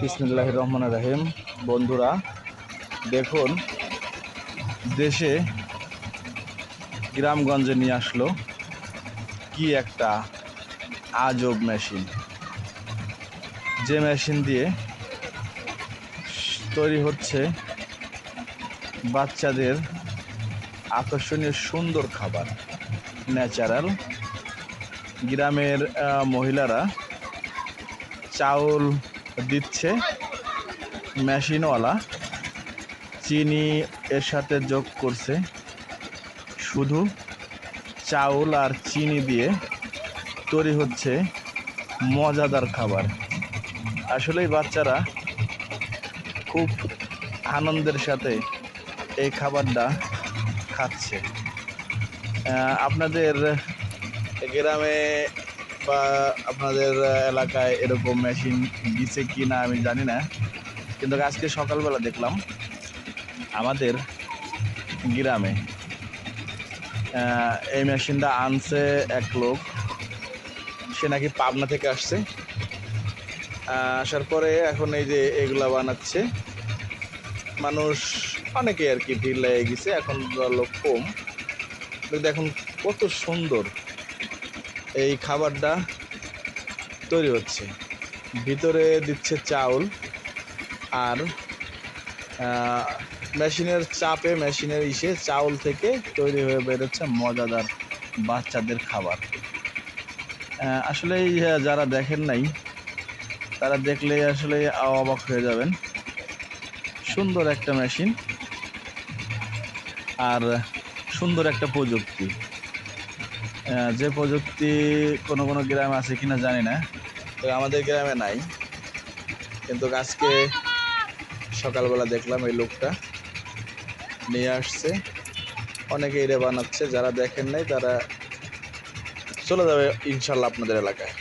বিসমুল্লাহ রহমান রাহিম। বন্ধুরা, দেখুন, দেশে গ্রামগঞ্জে নিয়ে আসলো কি একটা আজব মেশিন। যে মেশিন দিয়ে তৈরি হচ্ছে বাচ্চাদের আকর্ষণীয় সুন্দর খাবার, ন্যাচারাল। গ্রামের মহিলারা চাউল দিচ্ছে মেশিনওয়ালা। চিনি এর সাথে যোগ করছে। শুধু চাউল আর চিনি দিয়ে তৈরি হচ্ছে মজাদার খাবার। আসলেই বাচ্চারা খুব আনন্দের সাথে এই খাবারটা খাচ্ছে। আপনাদের গ্রামে বা আপনাদের এলাকায় এরকম মেশিন দিছে কি না আমি জানি না। কিন্তু আজকে সকালবেলা দেখলাম আমাদের গ্রামে এই মেশিনটা আনছে এক লোক। সে নাকি পাবনা থেকে আসছে। আসার পরে এখন এই যে এগুলা বানাচ্ছে, মানুষ অনেকে আর কি ভিড় লেগে গেছে, এখন লোক কম। কিন্তু দেখুন কত সুন্দর। এই খাবারটা তৈরি হচ্ছে। ভিতরে দিচ্ছে চাউল আর মেশিনের চাপে, মেশিনের ইসে চাউল থেকে তৈরি হয়ে বেরোচ্ছে মজাদার বাচ্চাদের খাবার। আসলে যারা দেখেন নাই, তারা দেখলে আসলে অবাক হয়ে যাবেন। সুন্দর একটা মেশিন আর সুন্দর একটা প্রযুক্তি। যে প্রযুক্তি কোনো কোনো গ্রামে আছে কিনা জানি না তো আমাদের গ্রামে নাই। কিন্তু আজকে সকালবেলা দেখলাম এই লোকটা নিয়ে আসছে। অনেকে এটা বানাচ্ছে যারা দেখেন নাই তারা চলে যাবে ইনশাল্লাহ আপনাদের এলাকায়।